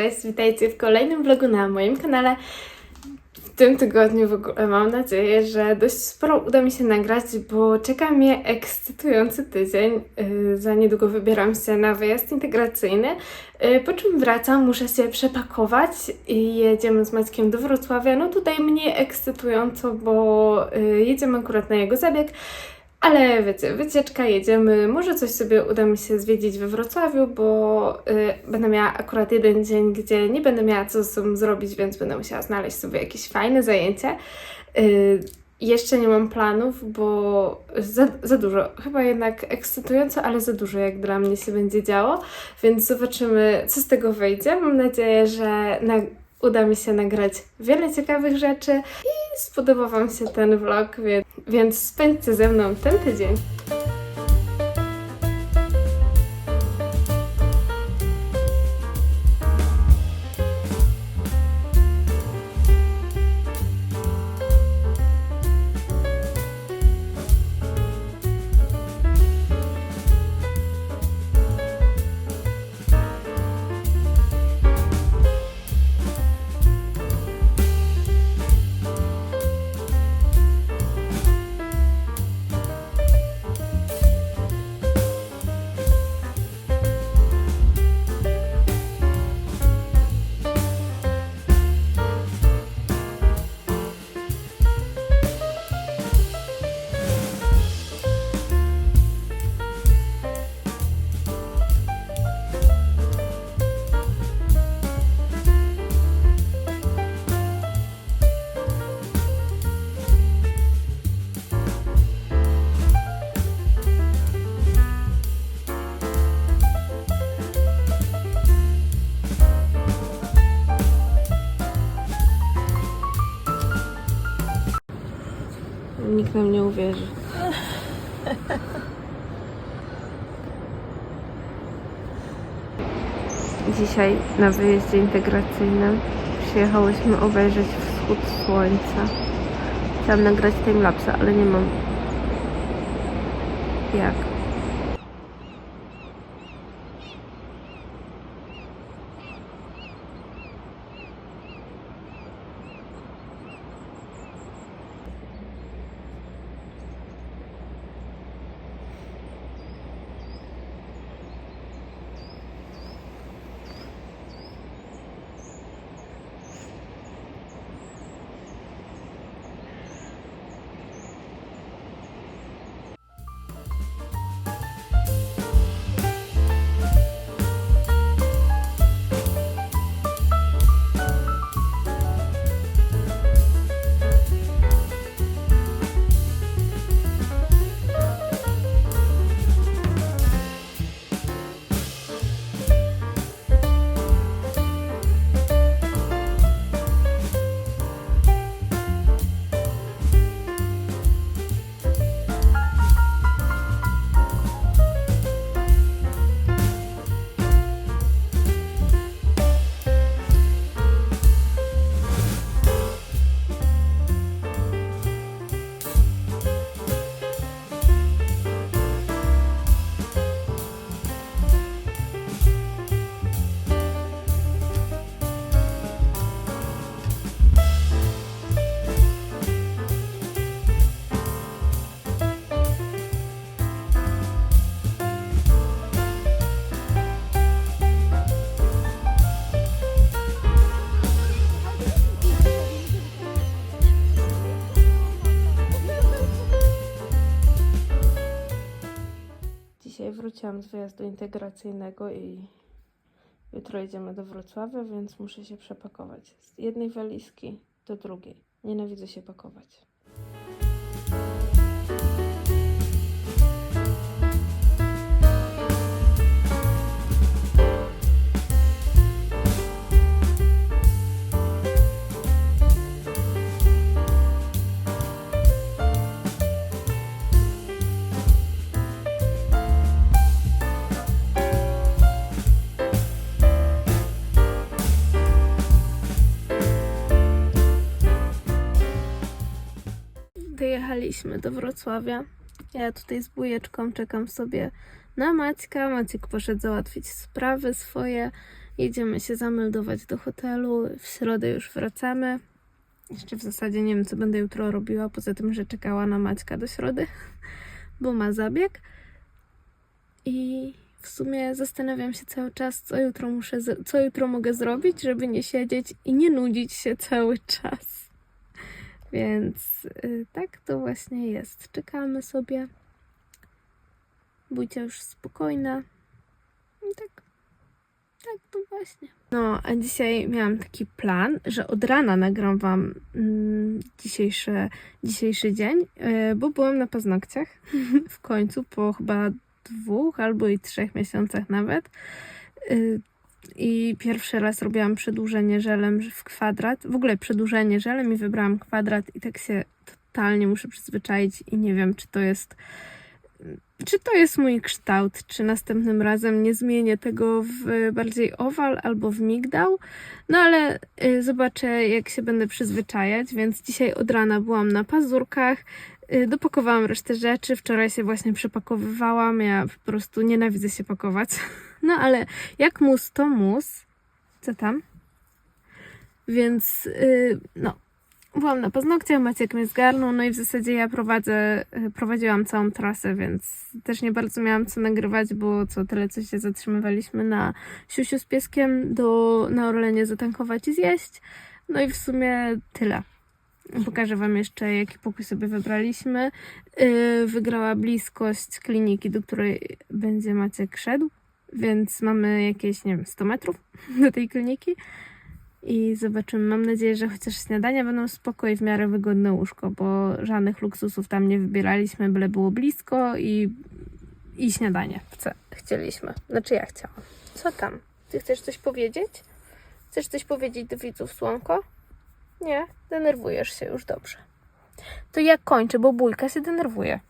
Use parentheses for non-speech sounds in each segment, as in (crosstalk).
cześć, witajcie w kolejnym vlogu na moim kanale. W tym tygodniu w ogóle mam nadzieję, że dość sporo uda mi się nagrać, bo czeka mnie ekscytujący tydzień. Yy, Za niedługo wybieram się na wyjazd integracyjny, yy, po czym wracam, muszę się przepakować i jedziemy z Maćkiem do Wrocławia. No tutaj mniej ekscytująco, bo yy, jedziemy akurat na jego zabieg. Ale wiecie, wycieczka, jedziemy. Może coś sobie uda mi się zwiedzić we Wrocławiu, bo y, będę miała akurat jeden dzień, gdzie nie będę miała co z sobą zrobić, więc będę musiała znaleźć sobie jakieś fajne zajęcie. Y, jeszcze nie mam planów, bo za, za dużo. Chyba jednak ekscytująco, ale za dużo jak dla mnie się będzie działo, więc zobaczymy, co z tego wyjdzie. Mam nadzieję, że na, uda mi się nagrać wiele ciekawych rzeczy i spodobał Wam się ten vlog, więc, więc spędźcie ze mną ten tydzień. Nikt nam nie uwierzy. Dzisiaj na wyjeździe integracyjnym przyjechałyśmy obejrzeć wschód słońca. Chciałam nagrać timelapse, ale nie mam jak. Wróciłam z wyjazdu integracyjnego i jutro jedziemy do Wrocławia, więc muszę się przepakować. Z jednej walizki do drugiej. Nienawidzę się pakować. Dojechaliśmy do Wrocławia. Ja tutaj z bujeczką czekam sobie na Maćka. Maciek poszedł załatwić sprawy swoje. Jedziemy się zameldować do hotelu. W środę już wracamy. Jeszcze w zasadzie nie wiem, co będę jutro robiła, poza tym, że czekała na Maćka do środy, bo ma zabieg. I w sumie zastanawiam się cały czas, co jutro muszę, co jutro mogę zrobić, żeby nie siedzieć i nie nudzić się cały czas. Więc y, tak to właśnie jest. Czekamy sobie. Bójcia już spokojna. I tak, tak to właśnie. No, a dzisiaj miałam taki plan, że od rana nagram Wam mm, dzisiejszy, dzisiejszy dzień, y, bo byłam na paznokciach (laughs) w końcu po chyba dwóch albo i trzech miesiącach nawet. Y, I pierwszy raz robiłam przedłużenie żelem w kwadrat. W ogóle przedłużenie żelem i wybrałam kwadrat i tak się totalnie muszę przyzwyczaić i nie wiem, czy to jest czy to jest mój kształt, czy następnym razem nie zmienię tego w bardziej owal albo w migdał. No ale y, zobaczę, jak się będę przyzwyczajać, więc dzisiaj od rana byłam na pazurkach, y, dopakowałam resztę rzeczy, wczoraj się właśnie przepakowywałam, ja po prostu nienawidzę się pakować. (laughs) No ale jak mus, to mus. Co tam? Więc y, no, byłam na paznokciach, Maciek mnie zgarnął, no i w zasadzie ja prowadzę, y, prowadziłam całą trasę, więc też nie bardzo miałam co nagrywać, bo co tyle, co się zatrzymywaliśmy na siusiu z pieskiem do, na Orlenie zatankować i zjeść. No i w sumie tyle. Pokażę Wam jeszcze, jaki pokój sobie wybraliśmy. Yy, wygrała bliskość kliniki, do której będzie Maciek szedł, więc mamy jakieś, nie wiem, 100 metrów do tej kliniki. I zobaczymy. Mam nadzieję, że chociaż śniadania będą spoko i w miarę wygodne łóżko, bo żadnych luksusów tam nie wybieraliśmy, byle było blisko i, i śniadanie chce, chcieliśmy. Znaczy ja chciałam. Co tam? Ty chcesz coś powiedzieć? Chcesz coś powiedzieć do widzów, Słonko? Nie, denerwujesz się już dobrze. To ja kończę, bo bójka się denerwuje.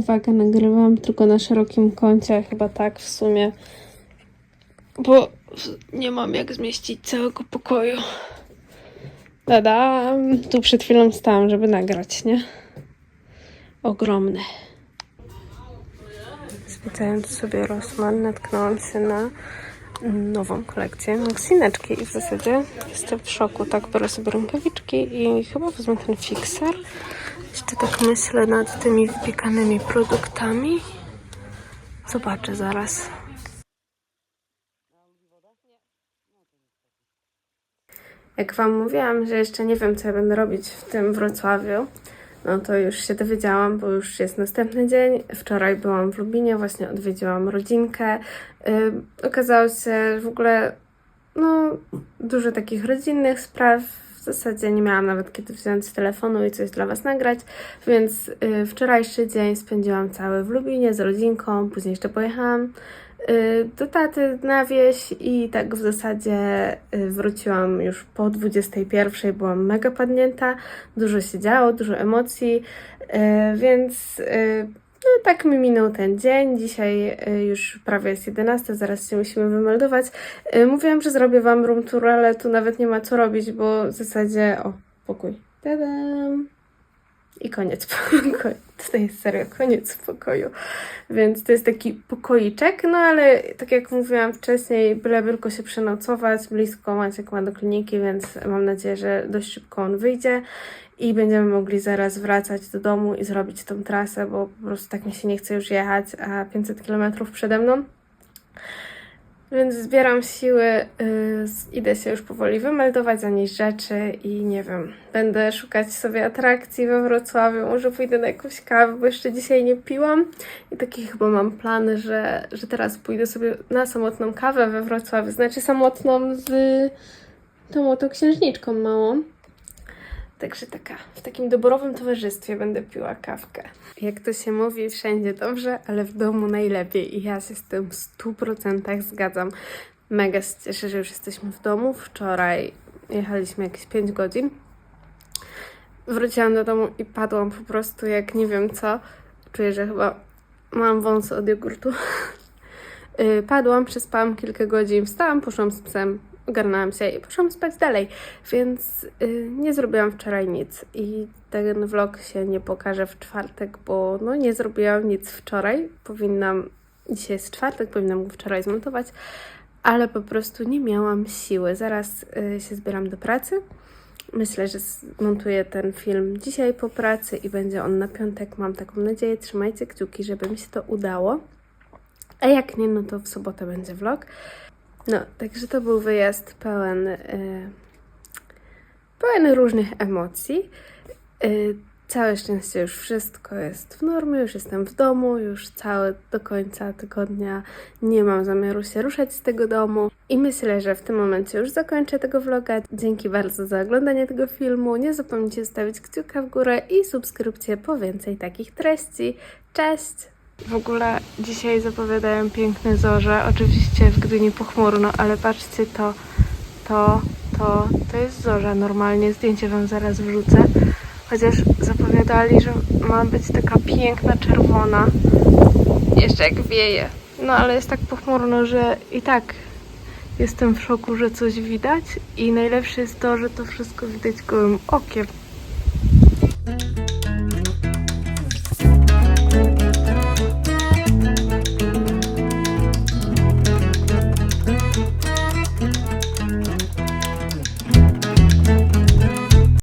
Uwaga, nagrywam tylko na szerokim kącie, chyba tak w sumie, bo nie mam jak zmieścić całego pokoju. Tada, tu przed chwilą stałam, żeby nagrać, nie? Ogromny. Zwiedzając sobie Rossmann, natknęłam się na nową kolekcję maksineczki i w zasadzie jestem w szoku. Tak, biorę sobie rękawiczki i chyba wezmę ten fixer. Jeszcze tak myślę nad tymi wypiekanymi produktami. Zobaczę zaraz. Jak Wam mówiłam, że jeszcze nie wiem, co ja będę robić w tym Wrocławiu, no to już się dowiedziałam, bo już jest następny dzień. Wczoraj byłam w Lubinie, właśnie odwiedziłam rodzinkę. Yy, okazało się, w ogóle no, dużo takich rodzinnych spraw. W zasadzie nie miałam nawet kiedy wziąć telefonu i coś dla Was nagrać, więc y, wczorajszy dzień spędziłam cały w Lubinie z rodzinką, później jeszcze pojechałam do taty na wieś i tak w zasadzie y, wróciłam już po 21, byłam mega padnięta, dużo się działo, dużo emocji, y, więc y, no tak mi minął ten dzień. Dzisiaj y, już prawie jest 11, zaraz się musimy wymeldować. Y, Mówiłam, że zrobię Wam room tour, ale tu nawet nie ma co robić, bo w zasadzie... O, pokój. Tadam! I koniec pokoju. (laughs) To jest serio koniec pokoju. Więc to jest taki pokoiczek, no ale tak jak mówiłam wcześniej, byle tylko się przenocować, blisko Maciek ma do kliniki, więc mam nadzieję, że dość szybko on wyjdzie i będziemy mogli zaraz wracać do domu i zrobić tą trasę, bo po prostu tak mi się nie chce już jechać, a 500 km przede mną. Więc zbieram siły, yy, idę się już powoli wymeldować, zanieść rzeczy i nie wiem, będę szukać sobie atrakcji we Wrocławiu, może pójdę na jakąś kawę, bo jeszcze dzisiaj nie piłam. I takie chyba mam plany, że, że teraz pójdę sobie na samotną kawę we Wrocławiu, znaczy samotną z tą oto księżniczką małą. Także taka, w takim doborowym towarzystwie będę piła kawkę. Jak to się mówi, wszędzie dobrze, ale w domu najlepiej. I ja się z tym w 100% zgadzam. Mega się cieszę, że już jesteśmy w domu. Wczoraj jechaliśmy jakieś 5 godzin. Wróciłam do domu i padłam po prostu jak nie wiem co. Czuję, że chyba mam wąsy od jogurtu. Yy, (laughs) padłam, przespałam kilka godzin, wstałam, poszłam z psem, ogarnęłam się i poszłam spać dalej, więc yy, nie zrobiłam wczoraj nic i ten vlog się nie pokaże w czwartek, bo no nie zrobiłam nic wczoraj, powinnam, dzisiaj jest czwartek, powinnam go wczoraj zmontować, ale po prostu nie miałam siły. Zaraz yy, się zbieram do pracy. Myślę, że zmontuję ten film dzisiaj po pracy i będzie on na piątek. Mam taką nadzieję. Trzymajcie kciuki, żeby mi się to udało. A jak nie, no to w sobotę będzie vlog. No, także to był wyjazd pełen, yy, pełen różnych emocji. Yy, całe szczęście już wszystko jest w normie, już jestem w domu, już całe do końca tygodnia nie mam zamiaru się ruszać z tego domu. I myślę, że w tym momencie już zakończę tego vloga. Dzięki bardzo za oglądanie tego filmu. Nie zapomnijcie zostawić kciuka w górę i subskrypcję po więcej takich treści. Cześć! W ogóle dzisiaj zapowiadają piękne zorze. Oczywiście w Gdyni pochmurno, ale patrzcie to, to, to, to jest zorza normalnie. Zdjęcie Wam zaraz wrzucę. Chociaż zapowiadali, że ma być taka piękna czerwona. Jeszcze jak wieje. No ale jest tak pochmurno, że i tak jestem w szoku, że coś widać. I najlepsze jest to, że to wszystko widać gołym okiem.